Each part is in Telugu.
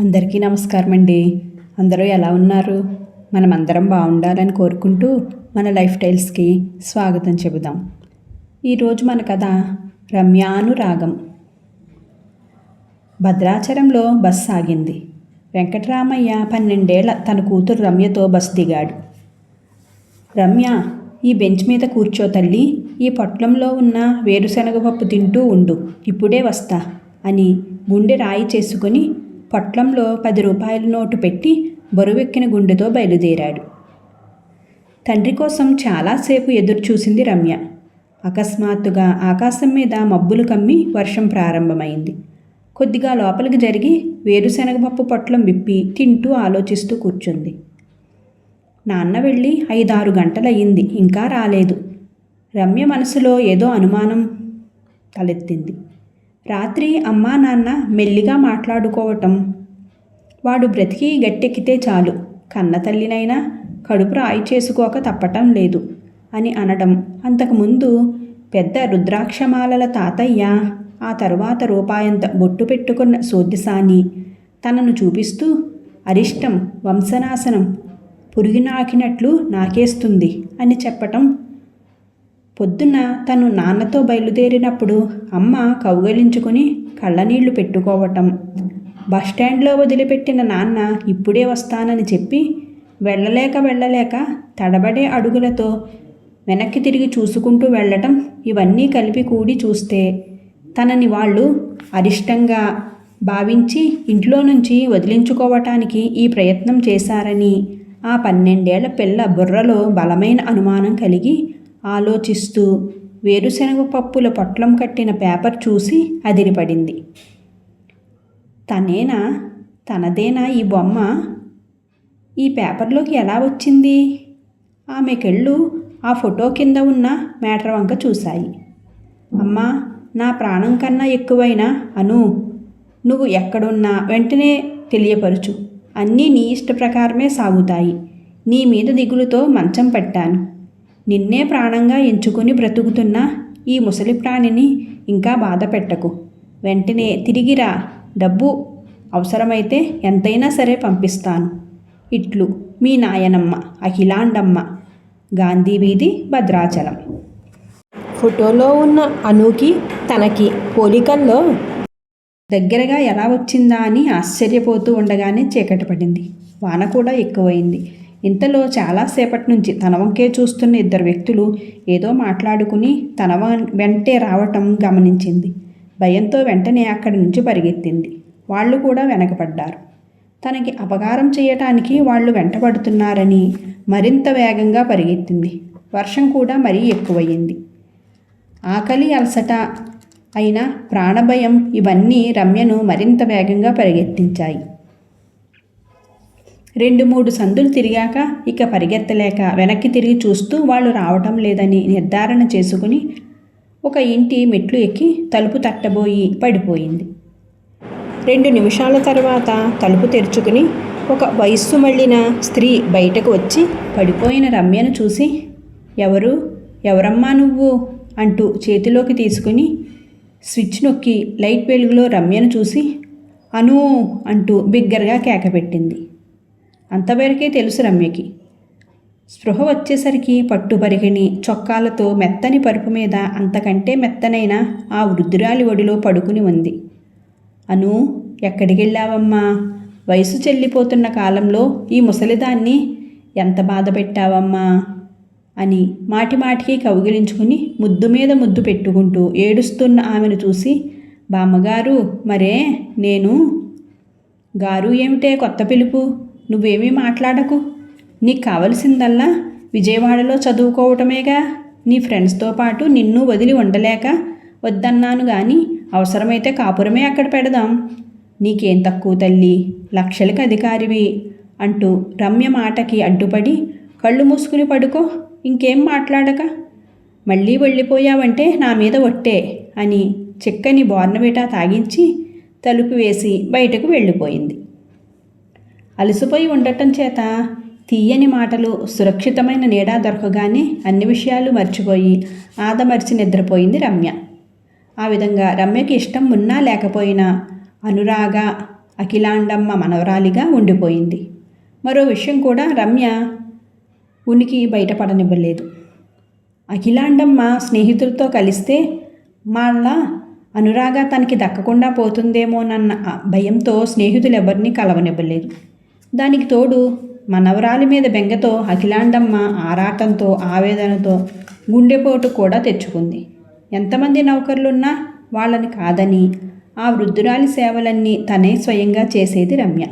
అందరికీ నమస్కారం అండి అందరూ ఎలా ఉన్నారు? మనమందరం బాగుండాలని కోరుకుంటూ మన లైఫ్ స్టైల్స్కి స్వాగతం చెబుదాం. ఈరోజు మన కథ రమ్యానురాగం. భద్రాచలంలో బస్ సాగింది వెంకటరామయ్య పన్నెండేళ్ళ తన కూతురు రమ్యతో బస్ దిగాడు. రమ్య ఈ బెంచ్ మీద కూర్చో తల్లి ఈ పొట్లంలో ఉన్న వేరుశనగ పప్పు తింటూ ఉండు ఇప్పుడే వస్తా అని గుండె రాయి చేసుకుని పొట్లంలో పది రూపాయల నోటు పెట్టి బరువెక్కిన గుండెతో బయలుదేరాడు. తండ్రి కోసం చాలాసేపు ఎదురు చూసింది రమ్య. అకస్మాత్తుగా ఆకాశం మీద మబ్బులు కమ్మి వర్షం ప్రారంభమైంది. కొద్దిగా లోపలికి జరిగి వేరుశనగపప్పు పొట్లం విప్పి తింటూ ఆలోచిస్తూ కూర్చుంది. నాన్న వెళ్ళి ఐదారు గంటలయ్యింది ఇంకా రాలేదు. రమ్య మనసులో ఏదో అనుమానం తలెత్తింది. రాత్రి అమ్మా నాన్న మెల్లిగా మాట్లాడుకోవటం. వాడు బ్రతికి గట్టెక్కితే చాలు. కన్న తల్లినైనా కడుపు రాయి చేసుకోక తప్పటం లేదు అని అనడం. అంతకుముందు పెద్ద రుద్రాక్షమాలల తాతయ్య ఆ తరువాత రూపాయంత బొట్టు పెట్టుకున్న సోద్యసాని తనను చూపిస్తూ అరిష్టం వంశనాశనం పురుగు నాకినట్లు నాకేస్తుంది అని చెప్పటం పొద్దున్న తను నాన్నతో బయలుదేరినప్పుడు అమ్మ కౌగలించుకుని కళ్ళనీళ్ళు పెట్టుకోవటం. బస్టాండ్లో వదిలిపెట్టిన నాన్న ఇప్పుడే వస్తానని చెప్పి వెళ్ళలేక వెళ్ళలేక తడబడే అడుగులతో వెనక్కి తిరిగి చూసుకుంటూ వెళ్ళటం ఇవన్నీ కలిపి కూడి చూస్తే తనని వాళ్ళు అరిష్టంగా భావించి ఇంట్లో నుంచి వదిలించుకోవటానికి ఈ ప్రయత్నం చేశారని ఆ పన్నెండేళ్ళ పిల్ల బుర్రలో బలమైన అనుమానం కలిగి ఆలోచిస్తూ వేరుశనగ పప్పుల పొట్లం కట్టిన పేపర్ చూసి అదిరిపడింది. తనేనా? తనదేనా ఈ బొమ్మ? ఈ పేపర్లోకి ఎలా వచ్చింది? ఆమె కళ్ళు ఆ ఫోటో కింద ఉన్న మేటర్ వంక చూశాయి. అమ్మా నా ప్రాణం కన్నా ఎక్కువైన అను నువ్వు ఎక్కడున్నా వెంటనే తెలియపరుచు. అన్నీ నీ ఇష్ట ప్రకారమే సాగుతాయి. నీ మీద దిగులుతో మంచం పెట్టాను. నిన్నే ప్రాణంగా ఎంచుకుని బ్రతుకుతున్న ఈ ముసలి ప్రాణిని ఇంకా బాధ పెట్టకు. వెంటనే తిరిగిరా డబ్బు అవసరమైతే ఎంతైనా సరే పంపిస్తాను. ఇట్లు మీ నాయనమ్మ అఖిలాండమ్మ. గాంధీ వీధి భద్రాచలం. ఫోటోలో ఉన్న అనుకి తనకి పోలికల్లో దగ్గరగా ఎలా వచ్చిందా అని ఆశ్చర్యపోతూ ఉండగానే చీకటి పడింది. వాన కూడా ఎక్కువైంది. ఇంతలో చాలాసేపటి నుంచి తన వంకే చూస్తున్న ఇద్దరు వ్యక్తులు ఏదో మాట్లాడుకుని తన వెంటే రావటం గమనించింది. భయంతో వెంటనే అక్కడి నుంచి పరిగెత్తింది. వాళ్ళు కూడా వెనకపడ్డారు తనకి అపకారం చేయటానికి వాళ్ళు వెంటబడుతున్నారని మరింత వేగంగా పరిగెత్తింది. వర్షం కూడా మరీ ఎక్కువయ్యింది. ఆకలి అలసట అయిన ప్రాణభయం ఇవన్నీ రమ్యను మరింత వేగంగా పరిగెత్తించాయి. రెండు మూడు సందులు తిరిగాక ఇక పరిగెత్తలేక వెనక్కి తిరిగి చూస్తూ వాళ్ళు రావటం లేదని నిర్ధారణ చేసుకుని ఒక ఇంటి మెట్లు ఎక్కి తలుపు తట్టబోయి పడిపోయింది. రెండు నిమిషాల తర్వాత తలుపు తెరుచుకుని ఒక వయస్సు మళ్ళిన స్త్రీ బయటకు వచ్చి పడిపోయిన రమ్యను చూసి ఎవరు? ఎవరమ్మా నువ్వు? అంటూ చేతిలోకి తీసుకుని స్విచ్ నొక్కి లైట్ వెలుగులో రమ్యను చూసి అను అంటూ బిగ్గరగా కేకపెట్టింది అంతవరకే తెలుసు రమ్యకి. స్పృహ వచ్చేసరికి పట్టు పరిగిణి చొక్కాలతో మెత్తని పరుపు మీద అంతకంటే మెత్తనైన ఆ వృద్ధురాలి ఒడిలో పడుకుని ఉంది. అను ఎక్కడికి వెళ్ళావమ్మా? వయసు చెల్లిపోతున్న కాలంలో ఈ ముసలిదాన్ని ఎంత బాధ పెట్టావమ్మా? అని మాటి మాటికి కౌగిలించుకుని ముద్దు మీద ముద్దు పెట్టుకుంటూ ఏడుస్తున్న ఆమెను చూసి బామ్మగారు మరే నేను? గారు ఏమిటే కొత్త పిలుపు? నువ్వేమీ మాట్లాడకు. నీకు కావలసిందల్లా విజయవాడలో చదువుకోవటమేగా. నీ ఫ్రెండ్స్తో పాటు నిన్ను వదిలి ఉండలేక వద్దన్నాను కానీ అవసరమైతే కాపురమే అక్కడ పెడదాం. నీకేం తక్కువ తల్లి? లక్షలకి అధికారివి అంటూ రమ్య మాటకి అడ్డుపడి కళ్ళు మూసుకుని పడుకో. ఇంకేం మాట్లాడక? మళ్ళీ వెళ్ళిపోయావంటే నా మీద ఒట్టే అని చిక్కని బోర్నవిటా తాగించి తలుపు వేసి బయటకు వెళ్ళిపోయింది. అలసిపోయి ఉండటం చేత తీయని మాటలు సురక్షితమైన నీడా దొరకగానే అన్ని విషయాలు మర్చిపోయి ఆదమర్చి నిద్రపోయింది రమ్య. ఆ విధంగా రమ్యకి ఇష్టం ఉన్నా లేకపోయినా అనురాగ అఖిలాండమ్మ మనవరాలిగా ఉండిపోయింది. మరో విషయం కూడా రమ్య ఉనికి బయటపడనివ్వలేదు. అఖిలాండమ్మ స్నేహితులతో కలిస్తే మళ్ళా అనురాగ తనకి దక్కకుండా పోతుందేమోనన్న భయంతో స్నేహితులు ఎవరిని కలవనివ్వలేదు. దానికి తోడు మనవరాలి మీద బెంగతో అఖిలాండమ్మ ఆరాటంతో ఆవేదనతో గుండెపోటు కూడా తెచ్చుకుంది. ఎంతమంది నౌకర్లున్నా వాళ్ళని కాదని ఆ వృద్ధురాలి సేవలన్నీ తనే స్వయంగా చేసేది రమ్య.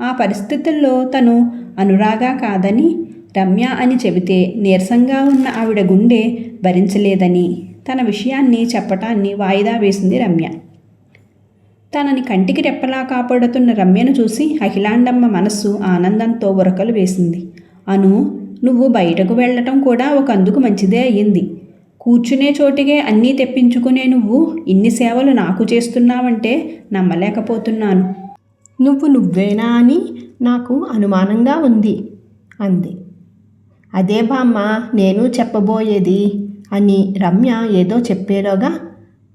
ఆ పరిస్థితుల్లో తను అనురాగా కాదని రమ్య అని చెబితే నీరసంగా ఉన్న ఆవిడ గుండె భరించలేదని తన విషయాన్ని చెప్పటాన్ని వాయిదా వేసింది రమ్య. తనని కంటికి రెప్పలా కాపాడుతున్న రమ్యను చూసి అఖిలాండమ్మ మనస్సు ఆనందంతో ఉరకలు వేసింది. అను నువ్వు బయటకు వెళ్ళటం కూడా ఒక అందుకు మంచిదే అయ్యింది. కూర్చునే చోటికే అన్నీ తెప్పించుకునే నువ్వు ఇన్ని సేవలు నాకు చేస్తున్నావంటే నమ్మలేకపోతున్నాను. నువ్వు నువ్వేనా అని నాకు అనుమానంగా ఉంది అంది. అదే బామ్మ నేను చెప్పబోయేది అని రమ్య ఏదో చెప్పేలోగా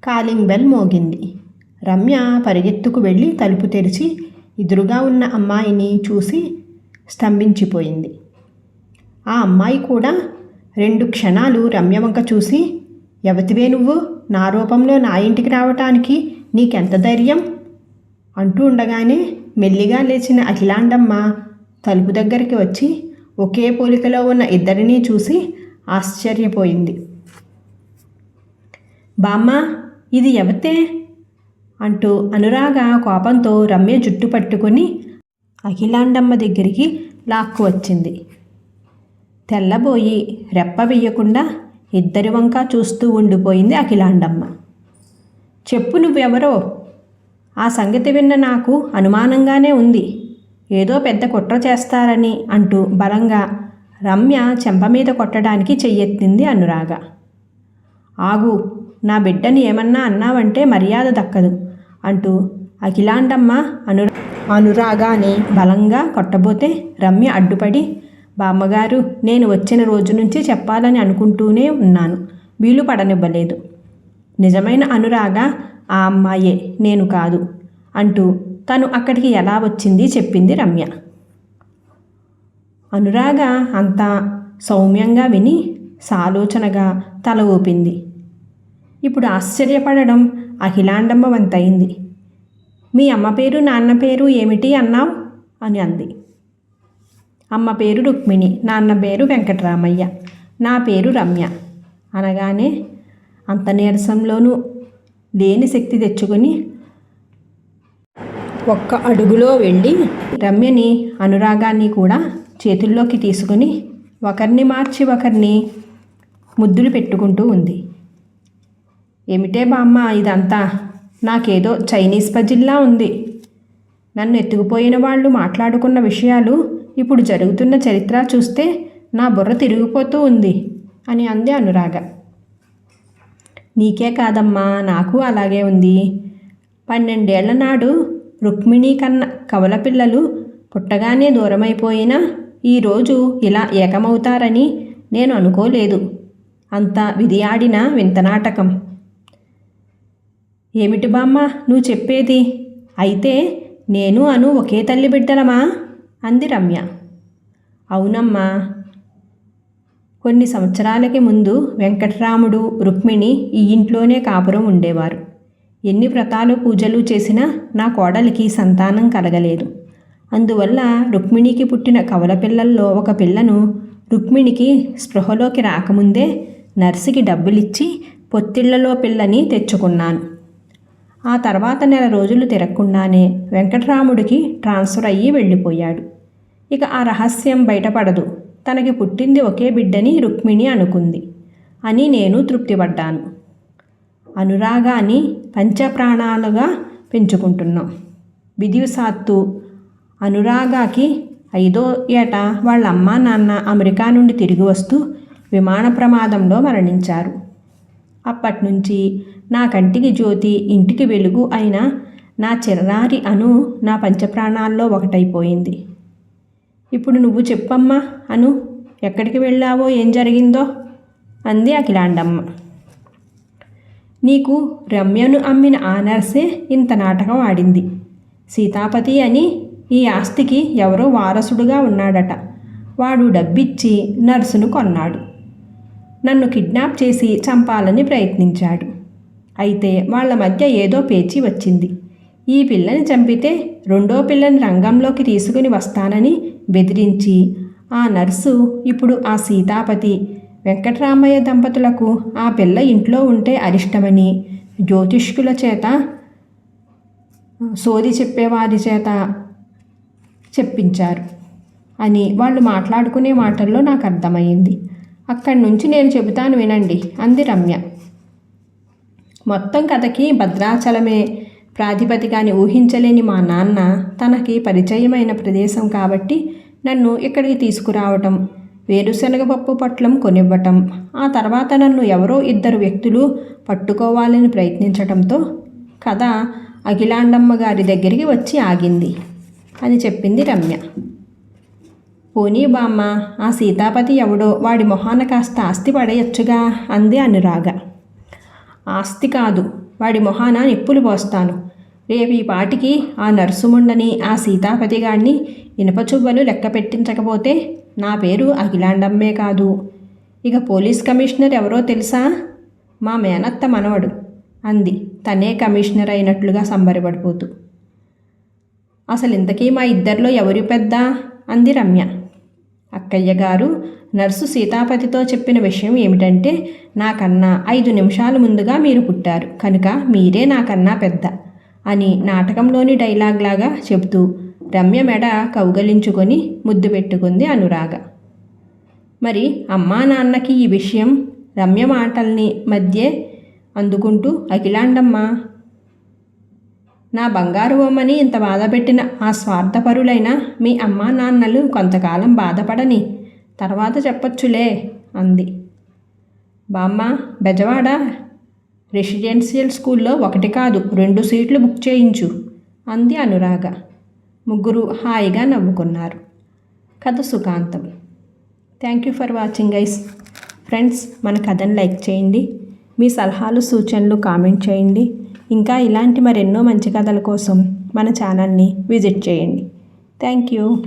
కాలింగ్ బెల్ మోగింది. రమ్య పరిగెత్తుకు వెళ్ళి తలుపు తెరిచి ఎదురుగా ఉన్న అమ్మాయిని చూసి స్తంభించిపోయింది. ఆ అమ్మాయి కూడా రెండు క్షణాలు రమ్య వంక చూసి ఎవతివే నువ్వు? నా రూపంలో నా ఇంటికి రావటానికి నీకెంత ధైర్యం? అంటూ ఉండగానే మెల్లిగా లేచిన అఖిలాండమ్మ తలుపు దగ్గరికి వచ్చి ఒకే పోలికలో ఉన్న ఇద్దరినీ చూసి ఆశ్చర్యపోయింది. బామ్మ ఇది ఎవతే? అంటూ అనురాగ కోపంతో రమ్య జుట్టు పట్టుకొని అఖిలాండమ్మ దగ్గరికి లాక్కు వచ్చింది. తెల్లబోయి రెప్ప వెయ్యకుండా ఇద్దరి వంక చూస్తూ ఉండిపోయింది అఖిలాండమ్మ. చెప్పు నువ్వెవరో? ఆ సంగతి విన్న నాకు అనుమానంగానే ఉంది. ఏదో పెద్ద కుట్ర చేస్తారని అంటూ బలంగా రమ్య చెంప మీద కొట్టడానికి చెయ్యెత్తింది అనురాగ. ఆగు నా బిడ్డని ఏమన్నా అన్నావంటే మర్యాద దక్కదు. అంటూ అఖిలాండమ్మ అను అనురాగాని బలంగా కొట్టబోతే రమ్య అడ్డుపడి బామ్మగారు నేను వచ్చిన రోజు నుంచి చెప్పాలని అనుకుంటూనే ఉన్నాను. వీలు పడనివ్వలేదు. నిజమైన అనురాగ ఆ అమ్మాయే నేను కాదు అంటూ తను అక్కడికి ఎలా వచ్చింది చెప్పింది రమ్య. అనురాగ అంతా సౌమ్యంగా విని సాలోచనగా తల ఊపింది. ఇప్పుడు ఆశ్చర్యపడడం అఖిలాండమవంతయింది మీ అమ్మ పేరు నాన్న పేరు ఏమిటి అన్నావు? అని అంది. అమ్మ పేరు రుక్మిణి నాన్న పేరు వెంకటరామయ్య నా పేరు రమ్య అనగానే అంత నీరసంలోనూ లేని శక్తి తెచ్చుకొని ఒక్క అడుగులో వెళ్ళి రమ్యని అనురాగాన్ని కూడా చేతుల్లోకి తీసుకుని ఒకరిని మార్చి ఒకరిని ముద్దులు పెట్టుకుంటూ ఉంది. ఏమిటే బామ్మ ఇదంతా? నాకేదో చైనీస్ పజిల్లా ఉంది. నన్ను ఎత్తుకుపోయిన వాళ్ళు మాట్లాడుకున్న విషయాలు ఇప్పుడు జరుగుతున్న చరిత్ర చూస్తే నా బుర్ర తిరిగిపోతూ ఉంది అని అంది అనురాగ. నీకే కాదమ్మా నాకు అలాగే ఉంది. పన్నెండేళ్ళ నాడు రుక్మిణి కన్న కవల పిల్లలు పుట్టగానే దూరమైపోయినా ఈరోజు ఇలా ఏకమవుతారని నేను అనుకోలేదు. అంత విధి ఆడిన వింత నాటకం. ఏమిటి బామ్మ? నువ్వు చెప్పేది? అయితే నేను అను ఒకే తల్లి బిడ్డలమా? అంది రమ్య. అవునమ్మా. కొన్ని సంవత్సరాలకి ముందు వెంకటరాముడు రుక్మిణి ఈ ఇంట్లోనే కాపురం ఉండేవారు. ఎన్ని వ్రతాలు పూజలు చేసినా నా కోడలికి సంతానం కలగలేదు. అందువల్ల రుక్మిణికి పుట్టిన కవల పిల్లల్లో ఒక పిల్లను రుక్మిణికి స్పృహలోకి రాకముందే నర్సుకి డబ్బులిచ్చి పొత్తిళ్ళలో పిల్లని తెచ్చుకున్నాను. ఆ తర్వాత నెల రోజులు తిరగకుండానే వెంకటరాముడికి ట్రాన్స్ఫర్ అయ్యి వెళ్ళిపోయాడు. ఇక ఆ రహస్యం బయటపడదు. తనకి పుట్టింది ఒకే బిడ్డని రుక్మిణి అనుకుంది. అని నేను తృప్తిపడ్డాను. అనురాగాన్ని పంచప్రాణాలుగా పెంచుకుంటున్నాం. విధివశాత్తు అనురాగాకి ఐదో ఏట వాళ్ళ అమ్మా నాన్న అమెరికా నుండి తిరిగి వస్తూ విమాన ప్రమాదంలో మరణించారు. అప్పటి నుంచి నా కంటికి జ్యోతి ఇంటికి వెలుగు అయిన నా చిరనారి అను నా పంచప్రాణాల్లో ఒకటైపోయింది. ఇప్పుడు నువ్వు చెప్పమ్మా అను ఎక్కడికి వెళ్ళావో ఏం జరిగిందో? అంది అఖిలాండమ్మ. నీకు రమ్యను అమ్మిన ఆనర్సే ఇంత నాటకం ఆడింది. సీతాపతి అని ఈ ఆస్తికి ఎవరో వారసుడుగా ఉన్నాడట. వాడు డబ్బిచ్చి నర్సును కొన్నాడు. నన్ను కిడ్నాప్ చేసి చంపాలని ప్రయత్నించాడు. అయితే వాళ్ళ మధ్య ఏదో పేచి వచ్చింది. ఈ పిల్లని చంపితే రెండో పిల్లని రంగంలోకి తీసుకుని వస్తానని బెదిరించి ఆ నర్సు ఇప్పుడు ఆ సీతాపతి వెంకటరామయ్య దంపతులకు ఆ పిల్ల ఇంట్లో ఉంటే అరిష్టమని జ్యోతిష్కుల చేత సోది చెప్పేవారి చేత చెప్పించారు అని వాళ్ళు మాట్లాడుకునే మాటల్లో నాకు అర్థమైంది. అక్కడి నుంచి నేను చెబుతాను వినండి. అంది రమ్య. మొత్తం కథకి భద్రాచలమే. ప్రాతిపదికని ఊహించలేని మా నాన్న తనకి పరిచయమైన ప్రదేశం కాబట్టి నన్ను ఇక్కడికి తీసుకురావటం వేరుశనగ పప్పు పట్లం కొనివ్వటం ఆ తర్వాత నన్ను ఎవరో ఇద్దరు వ్యక్తులు పట్టుకోవాలని ప్రయత్నించటంతో కథ అఖిలాండమ్మ గారి దగ్గరికి వచ్చి ఆగింది అని చెప్పింది రమ్య. పోనీ బామ్మ ఆ సీతాపతి ఎవడో వాడి మొహాన కాస్త ఆస్తి పడేయచ్చుగా అంది అనురాగ. ఆస్తి కాదు వాడి మొహాన నిప్పులు పోస్తాను. రేపు ఈ పాటికి ఆ నర్సుముండని ఆ సీతాపతిగాడిని ఇనపచువ్వలు లెక్క పెట్టించకపోతే నా పేరు అఖిలాండమ్మే కాదు. ఇక పోలీస్ కమిషనర్ ఎవరో తెలుసా? మా మేనత్త మనవడు అంది. తనే కమిషనర్ అయినట్లుగా సంబరపడిపోతూ. అసలు ఇంతకీ మా ఇద్దరిలో ఎవరి పెద్ద? అంది రమ్య. అక్కయ్య గారు నర్సు సీతాపతితో చెప్పిన విషయం ఏమిటంటే నాకన్నా ఐదు నిమిషాలు ముందుగా మీరు పుట్టారు కనుక మీరే నాకన్నా పెద్ద అని నాటకంలోని డైలాగ్ లాగా చెబుతూ రమ్య మెడ కౌగలించుకొని ముద్దు పెట్టుకుంది అనురాగ. మరి అమ్మా నాన్నకి ఈ విషయం రమ్య మాటల్ని మధ్య అందుకుంటూ అఖిలాండమ్మ నా బంగారు బొమ్మని ఇంత బాధపెట్టిన ఆ స్వార్థపరులైన మీ అమ్మా నాన్నలు కొంతకాలం బాధపడని తర్వాత చెప్పొచ్చులే అంది. బామ్మ బెజవాడ రెసిడెన్షియల్ స్కూల్లో ఒకటి కాదు రెండు సీట్లు బుక్ చేయించు అంది అనురాగ. ముగ్గురు హాయిగా నవ్వుకున్నారు. కథ సుఖాంతం. Thank you for watching guys friends మన కథను లైక్ చేయండి. మీ సలహాలు సూచనలు కామెంట్ చేయండి. ఇంకా ఇలాంటి మరెన్నో మంచి కథల కోసం మన ఛానల్ని విజిట్ చేయండి. Thank you.